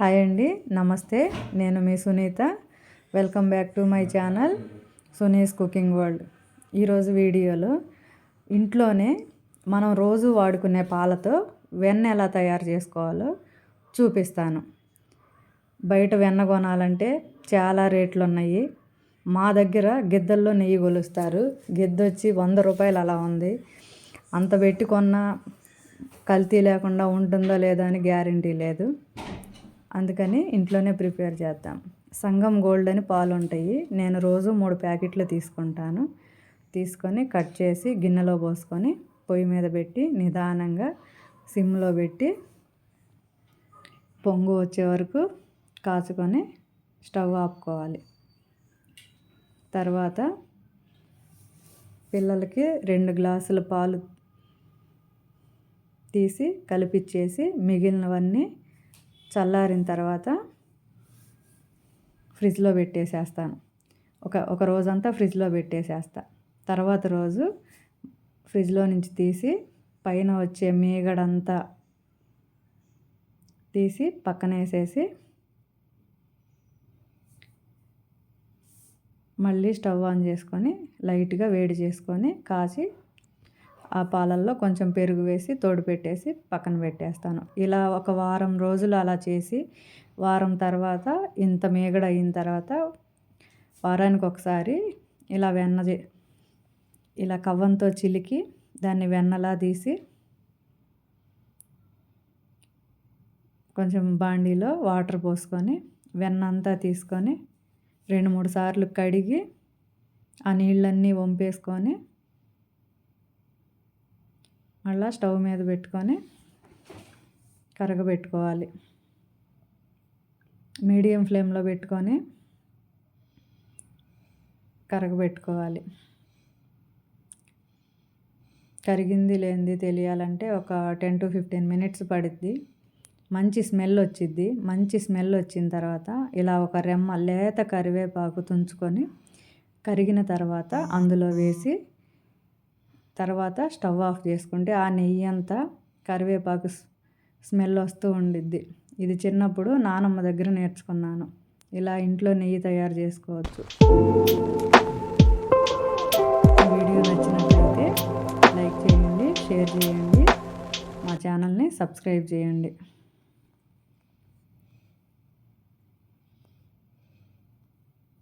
Hi అండి నమస్తే. నేను మీ Sunitha. Welcome back to my channel Suni's cooking world. ఈరోజు వీడియోలో ఇంట్లోనే మనం రోజు వాడుకునే పాలతో వెన్న ఎలా తయారు చేసుకోవాలో చూపిస్తాను. బయట వెన్న కొనాలంటే చాలా రేట్లు ఉన్నాయి మా దగ్గర గిద్దల్లో నెయ్యి కొలుస్తారు. గిద్ద వచ్చి వంద రూపాయలు అలా ఉంది. అంత పెట్టి కొన్న కల్తీ లేకుండా ఉంటుందో లేదో అని గ్యారంటీ లేదు. అందుకని ఇంట్లోనే ప్రిపేర్ చేద్దాం. సంగం గోల్డ్ అని పాలు ఉంటాయి నేను రోజు మూడు ప్యాకెట్లు తీసుకుంటాను. తీసుకొని కట్ చేసి గిన్నెలో పోసుకొని పొయ్యి మీద పెట్టి నిదానంగా సిమ్లో పెట్టి పొంగు వచ్చే వరకు కాచుకొని స్టవ్ ఆపుకోవాలి. తర్వాత పిల్లలకి రెండు గ్లాసుల పాలు తీసి కలిపిచ్చేసి మిగిలినవన్నీ చల్లారిన తర్వాత ఫ్రిడ్జ్లో పెట్టేసేస్తాను. ఒక ఒక రోజంతా ఫ్రిడ్జ్లో పెట్టేసేస్తా. తర్వాత రోజు ఫ్రిడ్జ్లో నుంచి తీసి పైన వచ్చే మీగడంతా తీసి పక్కన వేసేసి మళ్ళీ స్టవ్ ఆన్ చేసుకొని లైట్గా వేడి చేసుకొని కాచి ఆ పాలల్లో కొంచెం పెరుగు వేసి తోడు పెట్టేసి పక్కన పెట్టేస్తాను. ఇలా ఒక వారం రోజులు అలా చేసి వారం తర్వాత ఇంత మీగడ అయిన తర్వాత వారానికి ఒకసారి ఇలా వెన్న ఇలా కవ్వంతో చిలికి దాన్ని వెన్నలా తీసి కొంచెం బాండీలో వాటర్ పోసుకొని వెన్న అంతా తీసుకొని రెండు మూడు సార్లు కడిగి ఆ నీళ్ళన్నీ వంపేసుకొని మళ్ళీ స్టవ్ మీద పెట్టుకొని కరగబెట్టుకోవాలి. మీడియం ఫ్లేమ్లో పెట్టుకొని కరగబెట్టుకోవాలి. కరిగింది లేనిది తెలియాలంటే ఒక టెన్ టు ఫిఫ్టీన్ మినిట్స్ పడుద్ది. మంచి స్మెల్ వచ్చిద్ది. మంచి స్మెల్ వచ్చిన తర్వాత ఇలా ఒక రెమ్మ లేత కరివేపాకు తుంచుకొని కరిగిన తర్వాత అందులో వేసి తర్వాత స్టవ్ ఆఫ్ చేసుకుంటే ఆ నెయ్యి అంతా కరివేపాకు స్మెల్ వస్తూ ఉండిద్ది. ఇది చిన్నప్పుడు నానమ్మ దగ్గర నేర్చుకున్నాను. ఇలా ఇంట్లో నెయ్యి తయారు చేసుకోవచ్చు. వీడియో నచ్చినట్లయితే లైక్ చేయండి షేర్ చేయండి మా ఛానల్ని సబ్స్క్రైబ్ చేయండి.